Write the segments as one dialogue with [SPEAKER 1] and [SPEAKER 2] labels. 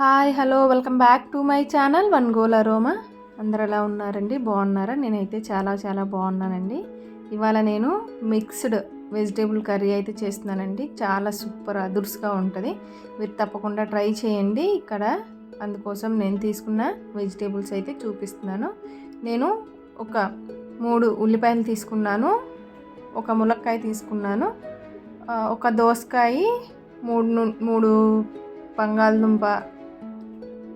[SPEAKER 1] Hi hello welcome back to my channel one goal aroma. అందరు ఎలా ఉన్నారండి? బాగున్నారా? నేనైతే చాలా చాలా బాగున్నానండి. ఇవాళ నేను మిక్స్డ్ వెజిటేబుల్ కర్రీ అయితే చేస్తున్నానండి. చాలా సూపర్ అదుర్స్గా ఉంటుంది. మీరు తప్పకుండా ట్రై చేయండి ఇక్కడ. అందుకోసం నేను తీసుకున్న వెజిటేబుల్స్ అయితే చూపిస్తున్నాను. నేను ఒక మూడు ఉల్లిపాయలు తీసుకున్నాను. ఒక ములక్కాయ తీసుకున్నాను. ఒక దోసకాయ మూడు మూడు బంగాళదుంప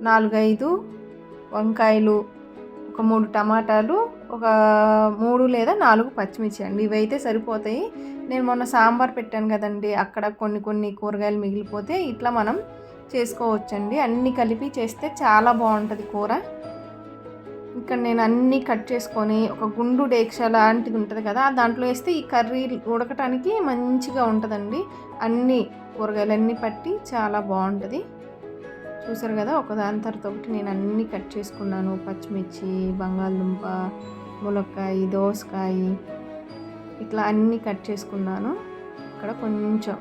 [SPEAKER 1] నాలుగైదు వంకాయలు ఒక మూడు టమాటాలు ఒక మూడు లేదా నాలుగు పచ్చిమిర్చి అండి. ఇవైతే సరిపోతాయి. నేను మొన్న సాంబార్ పెట్టాను కదండి. అక్కడ కొన్ని కొన్ని కూరగాయలు మిగిలిపోతే ఇట్లా మనం చేసుకోవచ్చండి. అన్నీ కలిపి చేస్తే చాలా బాగుంటుంది కూర. ఇక్కడ నేను అన్నీ కట్ చేసుకొని ఒక గుండు డేక్ష లాంటిది ఉంటుంది కదా దాంట్లో వేస్తే ఈ కర్రీ ఉడకటానికి మంచిగా ఉంటుందండి. అన్ని కూరగాయలన్నీ పట్టి చాలా బాగుంటుంది. చూసారు కదా ఒకదాని తర్వాత ఒకటి నేను అన్నీ కట్ చేసుకున్నాను. పచ్చిమిర్చి బంగాళదుంప ములక్కాయ దోసకాయ ఇట్లా అన్నీ కట్ చేసుకున్నాను. ఇక్కడ కొంచెం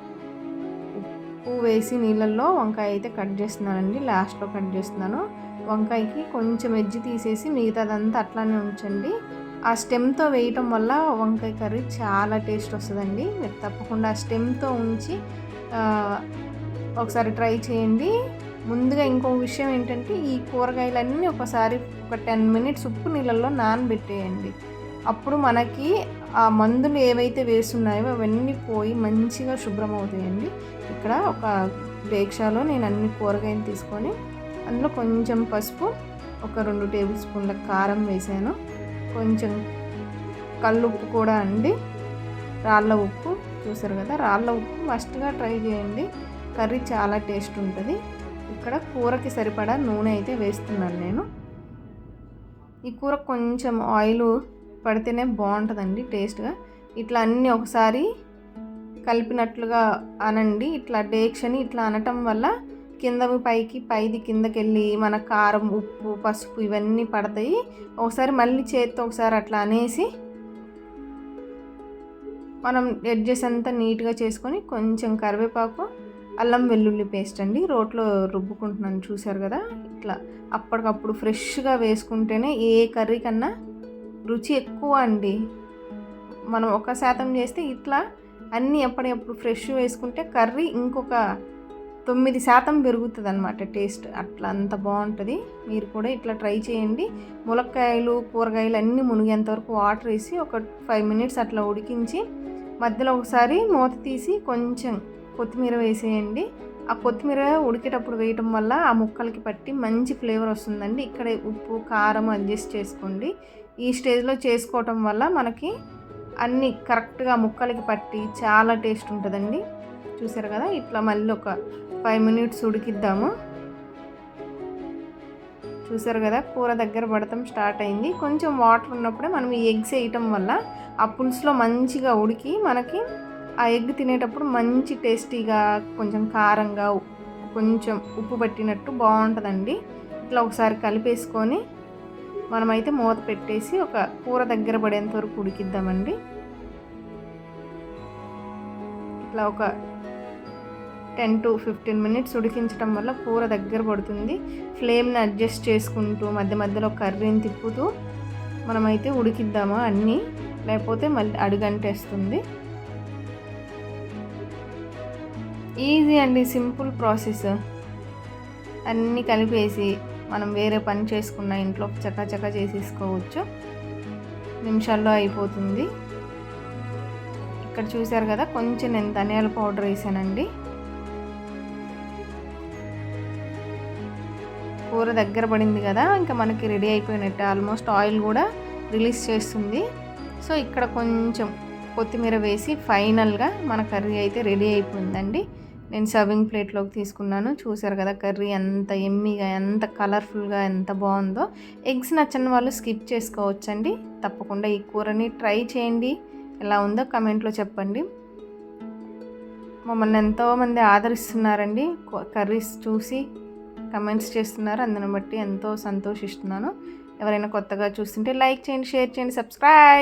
[SPEAKER 1] ఉప్పు వేసి నీళ్ళల్లో వంకాయ అయితే కట్ చేస్తున్నానండి. లాస్ట్లో కట్ చేస్తున్నాను. వంకాయకి కొంచెం ఎజ్జి తీసేసి మిగతాదంతా అట్లానే ఉంచండి. ఆ స్టెమ్తో వేయటం వల్ల వంకాయ కర్రీ చాలా టేస్ట్ వస్తుందండి. మీరు తప్పకుండా ఆ స్టెమ్తో ఉంచి ఒకసారి ట్రై చేయండి. ముందుగా ఇంకో విషయం ఏంటంటే ఈ కూరగాయలన్నీ ఒకసారి ఒక టెన్ మినిట్స్ ఉప్పు నీళ్ళల్లో నానబెట్టేయండి. అప్పుడు మనకి ఆ మందులు ఏవైతే వేస్తున్నాయో అవన్నీ పోయి మంచిగా శుభ్రం అవుతాయండి ఇక్కడ ఒక డేక్షాలో నేను అన్ని కూరగాయలు తీసుకొని అందులో కొంచెం పసుపు ఒక రెండు టేబుల్ స్పూన్ల కారం వేసాను. కొంచెం కల్లుప్పు కూడా అండి. రాళ్ళ ఉప్పు చూసారు కదా? రాళ్ళ ఉప్పు మస్ట్గా ట్రై చేయండి. కర్రీ చాలా టేస్ట్ ఉంటుంది. ఇక్కడ కూరకి సరిపడా నూనె అయితే వేస్తున్నాను నేను. ఈ కూర కొంచెం ఆయిల్ పడితేనే బాగుంటుందండి టేస్ట్గా. ఇట్లా అన్నీ ఒకసారి కలిపినట్లుగా అనండి. ఇట్లా డేక్షని ఇట్లా అనటం వల్ల కిందవి పైకి పైది కిందకి వెళ్ళి మన కారం ఉప్పు పసుపు ఇవన్నీ పడతాయి. ఒకసారి మళ్ళీ చేత్తో ఒకసారి అట్లా అనేసి మనం ఎడ్జెస్ అంతా నీట్గా చేసుకొని కొంచెం కరివేపాకు అల్లం వెల్లుల్లి పేస్ట్ అండి. రోట్లో రుబ్బుకుంటున్నాను చూశారు కదా? ఇట్లా అప్పటికప్పుడు ఫ్రెష్గా వేసుకుంటేనే ఏ కర్రీ కన్నా రుచి ఎక్కువ అండి. మనం ఒక శాతం చేస్తే ఇట్లా అన్నీ ఎప్పటికప్పుడు ఫ్రెష్ వేసుకుంటే కర్రీ ఇంకొక తొమ్మిది శాతం పెరుగుతుంది అనమాట టేస్ట్. అట్లా అంత బాగుంటుంది. మీరు కూడా ఇట్లా ట్రై చేయండి. ములక్కాయలు కూరగాయలు అన్నీ మునిగేంతవరకు వాటర్ వేసి ఒక ఫైవ్ మినిట్స్ అట్లా ఉడికించి మధ్యలో ఒకసారి మూత తీసి కొంచెం కొత్తిమీర వేసేయండి. ఆ కొత్తిమీర ఉడికేటప్పుడు వేయటం వల్ల ఆ ముక్కలకి పట్టి మంచి ఫ్లేవర్ వస్తుందండి. ఇక్కడ ఉప్పు కారం అడ్జస్ట్ చేసుకోండి. ఈ స్టేజ్లో చేసుకోవటం వల్ల మనకి అన్నీ కరెక్ట్గా ముక్కలకి పట్టి చాలా టేస్ట్ ఉంటుందండి. చూసారు కదా? ఇట్లా మళ్ళీ ఒక ఫైవ్ మినిట్స్ ఉడికిద్దాము. చూసారు కదా? కూర దగ్గర పడటం స్టార్ట్ అయింది. కొంచెం వాటర్ ఉన్నప్పుడే మనం ఈ ఎగ్స్ వేయటం వల్ల ఆ పులుసులో మంచిగా ఉడికి మనకి ఆ ఎగ్ తినేటప్పుడు మంచి టేస్టీగా కొంచెం కారంగా కొంచెం ఉప్పు పట్టినట్టు బాగుంటుందండి. ఇట్లా ఒకసారి కలిపేసుకొని మనమైతే మూత పెట్టేసి ఒక కూర దగ్గర పడేంత వరకు ఉడికిద్దామండి. ఇట్లా ఒక టెన్ టు ఫిఫ్టీన్ మినిట్స్ ఉడికించడం వల్ల కూర దగ్గర పడుతుంది. ఫ్లేమ్ని అడ్జస్ట్ చేసుకుంటూ మధ్య మధ్యలో కర్రీని తిప్పుతూ మనమైతే ఉడికిద్దామా అన్నీ. లేకపోతే మళ్ళీ అడుగంటేస్తుంది. ఈజీ అండి సింపుల్ ప్రాసెస్. అన్నీ కలిపేసి మనం వేరే పని చేసుకున్న ఇంట్లో చక్కచక్క చేసేసుకోవచ్చు. నిమిషాల్లో అయిపోతుంది. ఇక్కడ చూసారు కదా కొంచెం నేను ధనియాల పౌడర్ వేసానండి. కూర దగ్గర పడింది కదా ఇంకా మనకి రెడీ అయిపోయినట్టు ఆల్మోస్ట్ ఆయిల్ కూడా రిలీజ్ చేస్తుంది. సో ఇక్కడ కొంచెం కొత్తిమీర వేసి ఫైనల్గా మన కర్రీ అయితే రెడీ అయిపోయిందండి. నేను సర్వింగ్ ప్లేట్లోకి తీసుకున్నాను. చూసారు కదా కర్రీ ఎంత ఎమ్మీగా ఎంత కలర్ఫుల్గా ఎంత బాగుందో. ఎగ్స్ నచ్చని వాళ్ళు స్కిప్ చేసుకోవచ్చండి. తప్పకుండా ఈ కూరని ట్రై చేయండి. ఎలా ఉందో కమెంట్లో చెప్పండి. మమ్మల్ని ఎంతోమంది ఆదరిస్తున్నారండి. కర్రీస్ చూసి కమెంట్స్ చేస్తున్నారు. అందుని బట్టి ఎంతో సంతోషిస్తున్నాను. ఎవరైనా కొత్తగా చూస్తుంటే లైక్ చేయండి షేర్ చేయండి సబ్స్క్రైబ్